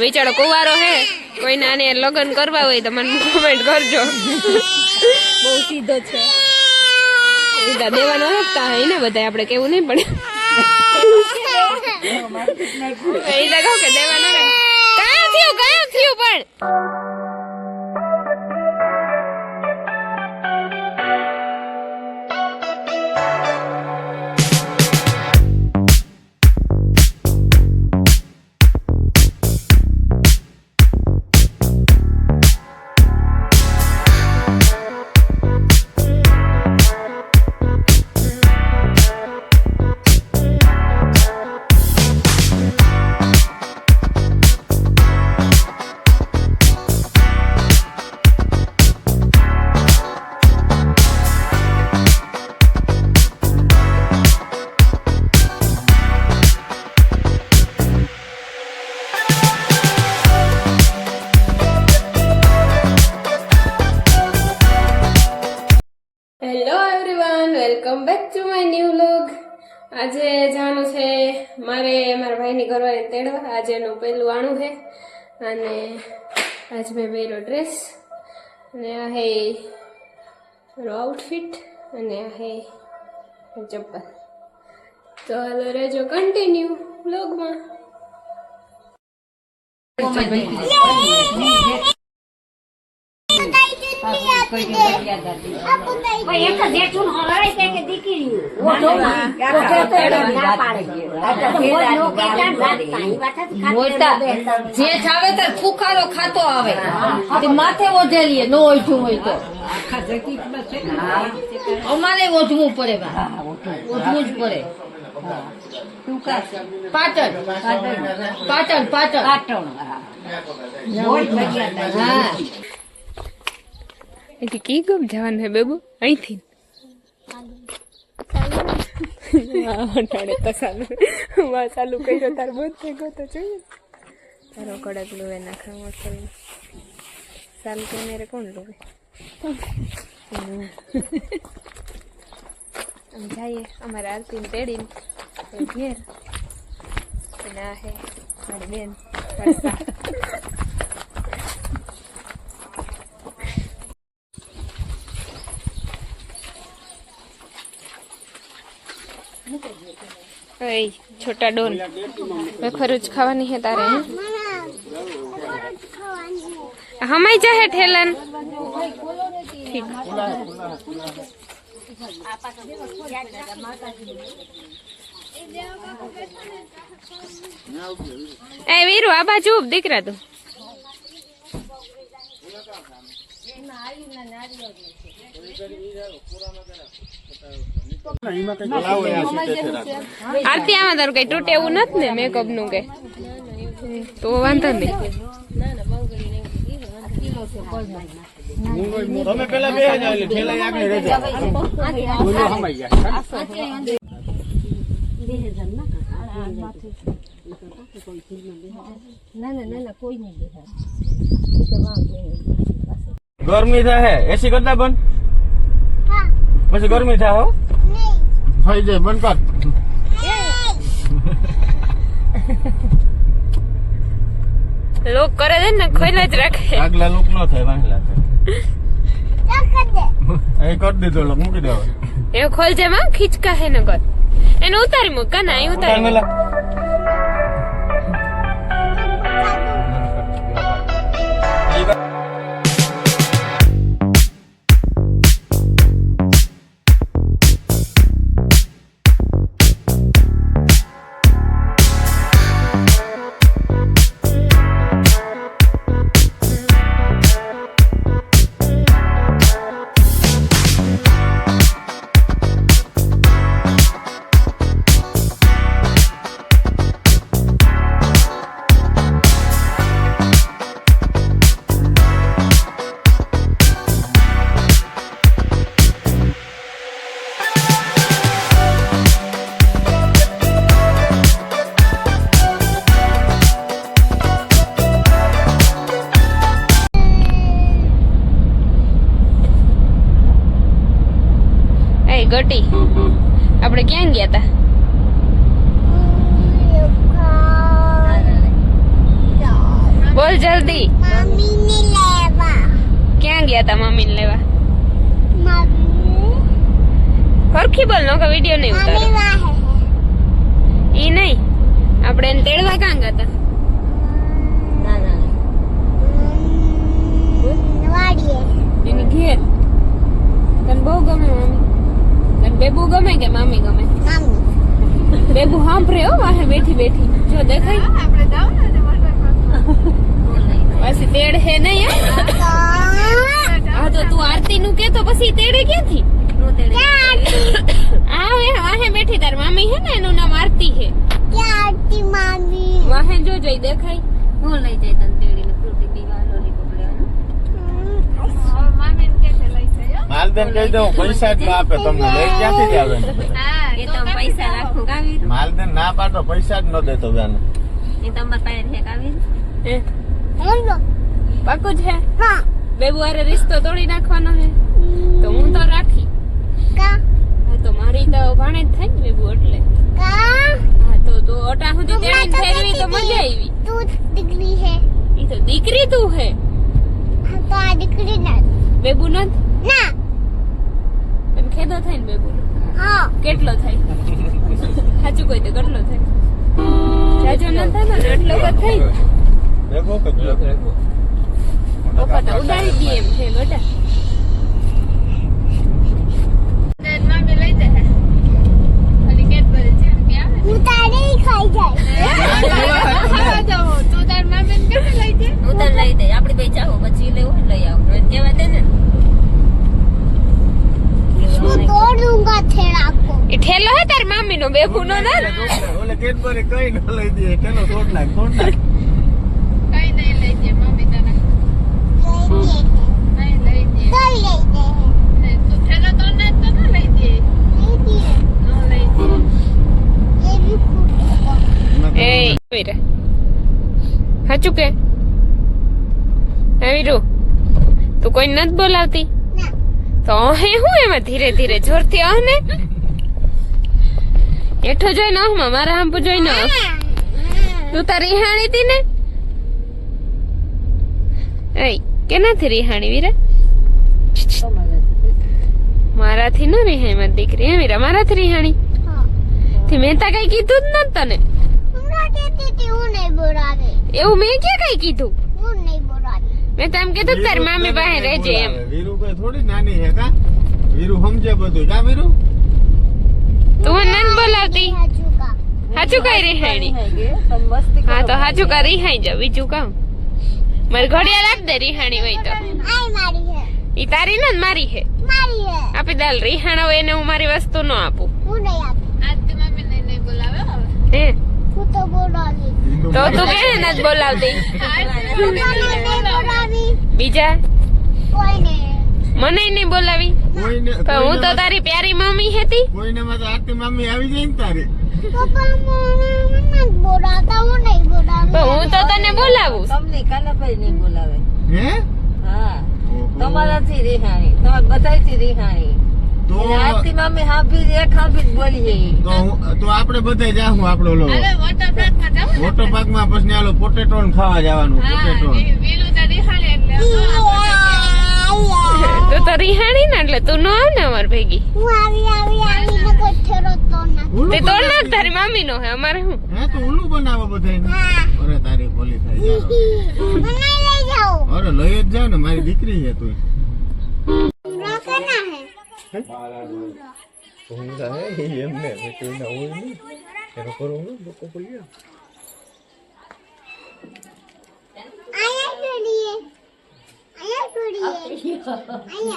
બિચારો કુવારો હે? કોઈને આને લગ્ન કરવા હોય તો મને કોમેન્ટ કરજો. બહુ સીધો છે. દેવાનો રાખતા હોય ને બધા આપણે કેવું નહીં પડે. એ કે દેવાનો કામ થયું કામ થયું પણ. Hello back to my new vlog આજે જવાનું છે મારે મારા ભાઈની ઘરવાળી તેડવા. આજે એનું પહેલું આણું છે. અને આજ મેં પહેલો ડ્રેસ અને આ હે મારો આઉટફિટ અને આ હે ચપ્પલ. તો હાલો રહેજો કન્ટિન્યુ બોલતા જે ચાવે તે ફુકારો ખાતો આવે. તે માથે ઓઢેલીએ નો ઓઢું હોય તો. અમારે ઓઢવું પડે. ઓઢવું જ પડે. પાટણ. પાટણ. પાટણ હા. અહીંથી કી ગમ જવાનું હે બેબુ? અહીંથી. તો ચાલુ માં ચાલુ કર્યો તાર બંધ થઈ ગયો તો જોઈએ. તારો કડક લોહે નાખા મસાલ ચાલુ કેમેરે કોણ લોહે આમ જઈએ અમારા આરતીને તેડીને. ઘેર. અને આ હે મારી બેન ઓય છોટા ડોન મેં ખરું જ ખાવાની હે તારે હે હમાઈ જાહે ઠેલન ઠીક એ વીરુ આ બાજુ ઉભ દીકરા તું આરતી આમાં તારું કઈ તૂટે એવું નથી ને મેકઅપનું કઈ? તો વાંધો નહીં. તમે પેલા બે જાવ એટલે આગળ રહેજો બોલો હમાઈ ગરમી થાય એસી કરતા બંધ પછી ગરમી થાય હો? થઈ જાય બંધ કર લોક કરે છે ને ખોઈલા જ રાખે આગલા લોક નો થાય વાંગલા થાય એ કર દીધો લોક મૂકી દેવા એ ખોલ છે માં ખીચકા હે નગર એને ઉતારી મૂક કાના અહીં ઉતારી મૂક. એ ગટી. આપણે ક્યાં ગયા તા? જલ્દી. ક્યાં ગયા તા મમ્મીને લેવા? ફરખી હરખી બોલ નો વીડિયો નહીં મમ્મી ઉતારો. ઈ નહીં. આપણે એને તેડવા ક્યાં ગયા તા ના ના વાડીએ એની ઘેર તને બહુ ગમે મમ્મી તને બેબુ ગમે કે મામી ગમે મમ્મી બેબુ સાંભળે હો વાહે બેઠી બેઠી જો દેખાય પછી તેડ હે નહીં હે? હા તો તું આરતી નું કે તો પછી તેડે ક્યાંથી નો તેડે. આ વે વાહે બેઠી તાર મામી હે ને એનું નામ આરતી હે. ક્યાં હતી મમ્મી વાહે જો જોઈ દેખાય. હું લઈ જાય તને તેડીને ફ્રૂટી પીવા લોલીપોપ લેવાનું માલદેન કહી દઉં પૈસા જ ના આપે તમને. લઈ ક્યાંથી જ આવે? એ તો પૈસા રાખું કાવી ના પાડો પૈસા જ ન દેતો બેન. એ તમારા પાસે છે કાવી હેલો પાકું છે હા. બેબુ અરે રિશ્તો તોડી નાખવાનો છે તો હું તો રાખી. કા? હા તો મારી તો ભાણે જ થાય ને બેબુ એટલે. કા? હા તો તું ઓટા સુધી તેડી ફેરવી તો મજા આવી. તું દીકરી હે. ઈ તો દીકરી તું હે. હા તો આ દીકરી ના બેબુ ન ના. એમ ખેદો થાય ને બેબુ હા. કેટલો થાય સાચું કોઈ તો કેટલો થાય જાજો ન થાય ને એટલો જ થાય ને. દેખો કે જો પપ્પા તો ઉડાડી દે એમ છે ગોટા હું તારે ખાઈ જાય હું તને લઈ દે આપડી બે ચાહો પછી લેવું હોય ને લઈ આવો રોજ કેવા દે ને હું તોડુંગા થેડા કો એ ઠેલો હે તાર મામી નો બેબુ નો ના ઓલે કેડબરી કઈ ન લઈ દે ચલો તોડ નાખ તોડ નાખ. લઈ દે કઈ લઈ દે. લઈ દે. એ વીરે સાચું કે? હે વીરુ તું કોઈ નથી બોલાવતી? તો હે હું એમાં ધીરે ધીરે જોરથી આવ ને? હેઠો જોઈ ન મારા હાંપુ જોઈ ન તું તારી રિહાણી હતી ને? એ કેનાથી રિહાણી વીરા? મારાથી ન રિહાણી મારી દીકરી હે વીરા? મારાથી રિહાણી? તે મેં તા કઈ કીધું જ ન તને. એવું મેં ક્યાં કઈ કીધું? મેં તો એમ કીધું તારી મામી પાસે રહેજે એમ. વીરુ કોઈ થોડી નાની હે કા? વીરુ સમજે બધું જા વીરુ તું મને નથી બોલાવતી હજુ કા હાચું કઈ રિહાણી હા તો હાચું કઈ રિહાઈ જા બીજું કામ. મારી ઘડિયાળ આપ દે રિહાણી હોય તો. મારી ઈ તારી ને મારી હે. આપી દાલ રિહાણા હોય એને હું મારી વસ્તુ નો આપું. હું નહીં આપી. હે? તો તું કેને નથી બોલાવતી? બીજા? મને નહીં બોલાવી. હું તો તારી પ્યારી મમ્મી હતી. કોઈને માં તો આરતી મામી આવી જાય ને તારી. હું તો તને બોલાવું. તમને કાનાભાઈ નહીં બોલાવે? હે? હા. તમારાથી રિહાણી. તમારા બધાયથી રિહાણી. તો આજથી મામી હાંભી એક હાંભી જ બોલી છે તો આપણે બધા જાહું આપણો લો. વોટર પાર્કમાં પછી પોટેટો ખાવા જવાનું પોટેટો તું તો રિહાણી ને એટલે તું ન આવ ને અમાર ભેગી. હું આવી તો તે તોડ નાખ તારી મામી નો હે અમારે હું હે તો ઉલ્લુ બનાવો બધાને અરે તારી ભોલી. મને લઈ જાઓ. અરે લઈ જ જાવ ને મારી દીકરી છે તું. રોકના હે. એમને એનો 这里，哎呀，